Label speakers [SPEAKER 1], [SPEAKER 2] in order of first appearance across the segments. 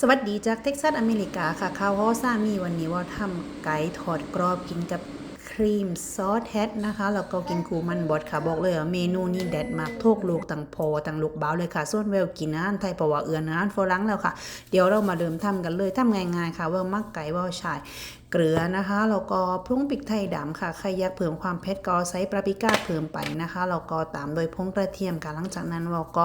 [SPEAKER 1] สวัสดีจากเท็กซัสอเมริกาค่ะข้าวฮอซามีวันนี้ว่าทำไก่ทอดกรอบกินกับ ครีมซอสแฮทนะคะ แล้วก็กินคูมันบดค่ะ บอกเลยว่าเมนูนี้แดดมากโทกลูกต่างพอต่างลูกเบ้าเลยค่ะ ส่วนเวลกินอาหารไทยเพราะว่าเอือนอาหารฝรั่งแล้วค่ะ เดี๋ยวเรามาเริ่มทำกันเลยทำง่ายๆค่ะเวลมักไก่เวลชายเกลือนะคะแล้วก็พรุงพริกไทยดำค่ะใครอยากเพิ่มความเผ็ดก็ใส่ปาปริก้าเพิ่มไปนะคะแล้วก็ตามโดยพงกระเทียมค่ะหลังจากนั้นเราก็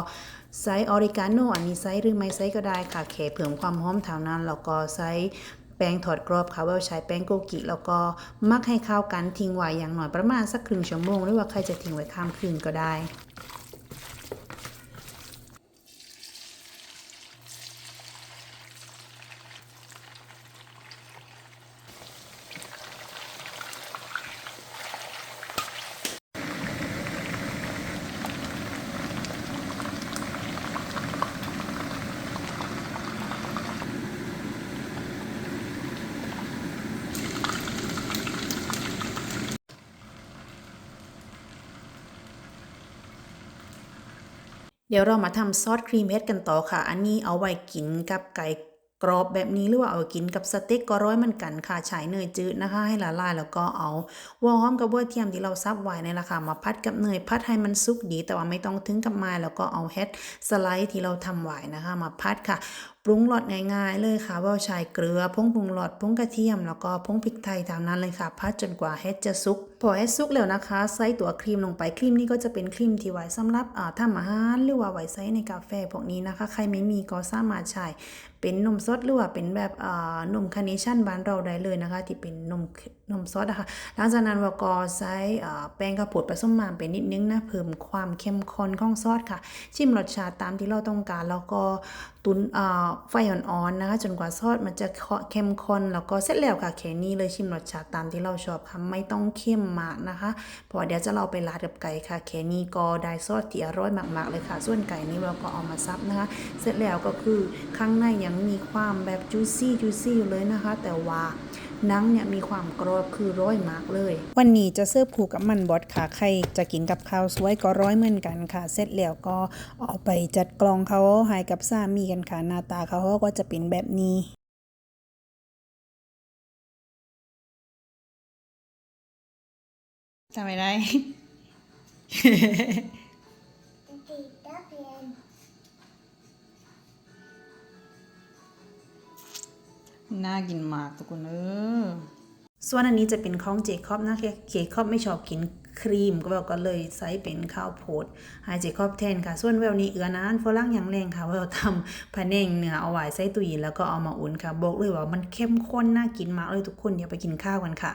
[SPEAKER 1] ใส่ออริกาโนอันนี้ใส่หรือไม่ใส่ก็ได้ค่ะแค่เพิ่มความหอมเท่านั้นแล้วก็ใส่ ป้งทอดกรอบค่ะว่าใช้แป้งโกกิแล้วก็มักให้เข้ากันทิ้งไว้อย่างหน่อยประมาณสักครึ่งชั่วโมงหรือว่าใครจะทิ้งไว้ข้ามคืนก็ได้ เดี๋ยวเรามาทำซอสครีมเฮดกันต่อค่ะ อันนี้เอาไว้กินกับไก่ กรอบแบบนี้หรือว่าเอากินกับสเต็กก็ร้อยเหมือนกันค่ะใช้เนยจืดนะคะ ให้ละลายแล้วก็เอาหัวหอมกับบัวเทียมที่เราซับไว้ในราคามาพัดกับเนยพัดให้มันสุกดี แต่ว่าไม่ต้องถึงกับไม้แล้วก็เอาเฮดสไลด์ที่เราทำไว้นะคะ มาพัดค่ะปรุงรสง่ายๆเลยค่ะว่าใช้เกลือผงปรุงรสผงกระเทียม แล้วก็ผงพริกไทยเท่านั้นเลยค่ะพัดจนกว่าเฮ็ดจะสุกพอเฮ็ดสุกแล้วนะคะ ใส่ตัวครีมลงไปครีมนี้ก็จะเป็นครีมที่ไว้สำหรับทำอาหารหรือว่าไว้ใช้ในกาแฟพวกนี้นะคะ ใครไม่มีก็สามารถใช้ เป็นนมสดหรือว่าเป็นแบบนมคาร์เนชั่นบ้านเราได้เลยนะคะ ที่เป็นนมนมสดนะคะหลังจากนั้นเราก็ใช้แป้งข้าวโพดผสมมาไปนิดนึงนะเพิ่มความเข้มข้นของซอสค่ะ ชิมรสชาติตามที่เราต้องการ แล้วก็ตุนไฟอ่อนๆนะคะ จนกว่าซอสมันจะเข้มข้นแล้วก็เสร็จแล้วค่ะแค่นี้เลยชิมรสชาติตามที่เราชอบค่ะไม่ต้องเข้มมากนะคะเพราะเดี๋ยวจะเราไปราดกับไก่ค่ะแค่นี้ก็ได้ซอสที่อร่อยมากๆเลยค่ะ ส่วนไก่นี้เราก็เอามาซับนะคะ เสร็จแล้วก็คือข้างในยังมีความแบบจูซี่จูซี่อยู่เลยนะคะ แต่ว่านังเนี่ยมีความกรอบคือร้อยมากเลย วันนี้จะเสิร์ฟคู่กับมันบดค่ะ ใครจะกินกับข้าวสวยก็ร้อยเหมือนกันค่ะ เสร็จแล้วก็เอาไปจัดกล่องเขาให้กับสามีกันค่ะหน้าตาเขาก็จะเป็นแบบนี้ทำไมได้ น่ากินมากทุกคนเออส่วนอันนี้จะเป็นของเจคอบนะเจคอบไม่ชอบกินครีมก็บอกก็เลยใส่เป็นข้าวโพดให้เจคอบแทนค่ะ ส่วนแววนี้เอือนานฝรั่งอย่างแรงค่ะแววทำพนเน่งเนื้อเอาไว้ใส่ตู้เย็นแล้วก็เอามาอุ่นค่ะ บอกเลยว่ามันเข้มข้นน่ากินมากเลยทุกคนเดี๋ยวไปกินข้าวกันค่ะ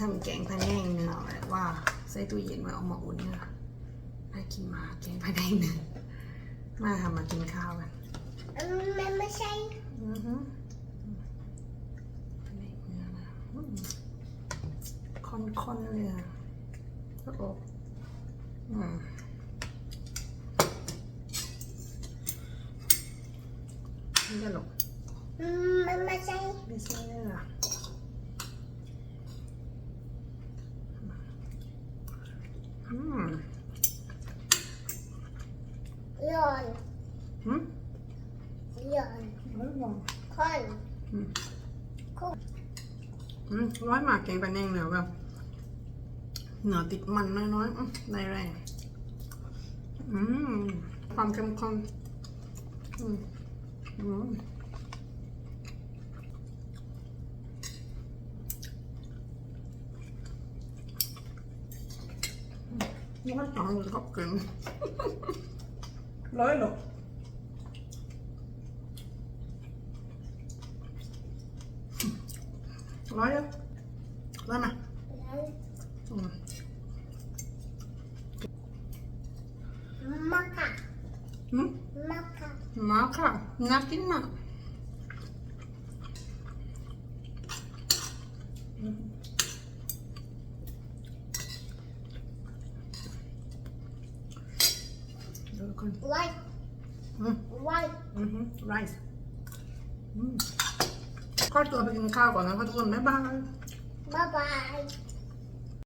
[SPEAKER 1] ทำแกงพะแนงเนื้อแบบว่าใส่ตู้เย็นไว้เอามาอุ่นค่ะน่ากินมากแกงพะแนงเนื้อมาค่ะมากินข้าวกัน
[SPEAKER 2] Mamma säg.
[SPEAKER 1] อือฮึพะแนงเนื้อนะอืมค่อนๆเลยอะโอ้โหอืมนี่จะหลง
[SPEAKER 2] Mamma säg.
[SPEAKER 1] ไม่ใช่เนื้ออืม
[SPEAKER 2] Jan.
[SPEAKER 1] อืม
[SPEAKER 2] Jan.
[SPEAKER 1] ร้อยมาก
[SPEAKER 2] Kon.
[SPEAKER 1] อืมร้อยหมากแกงปลาแนงเนื้อแบบเนื้อติดมันน้อยๆอื้อได้แรงอืมความเข้มข้นอืมอืมร้อยสองก็เกิน loelo loelo lên nè Maka. Hmm?
[SPEAKER 2] Maka.
[SPEAKER 1] Maka. Nothing
[SPEAKER 2] maka.
[SPEAKER 1] Ừ. Mm-hmm. าค่ะน่ากินมากเดี๋ยวก่อน
[SPEAKER 2] White.
[SPEAKER 1] อืม
[SPEAKER 2] White.
[SPEAKER 1] อือฮึไรซ์อืม
[SPEAKER 3] ก็ตัวไปกินข้าวก่อนนะคะทุกคนบ๊ายบาย
[SPEAKER 2] บ๊ายบาย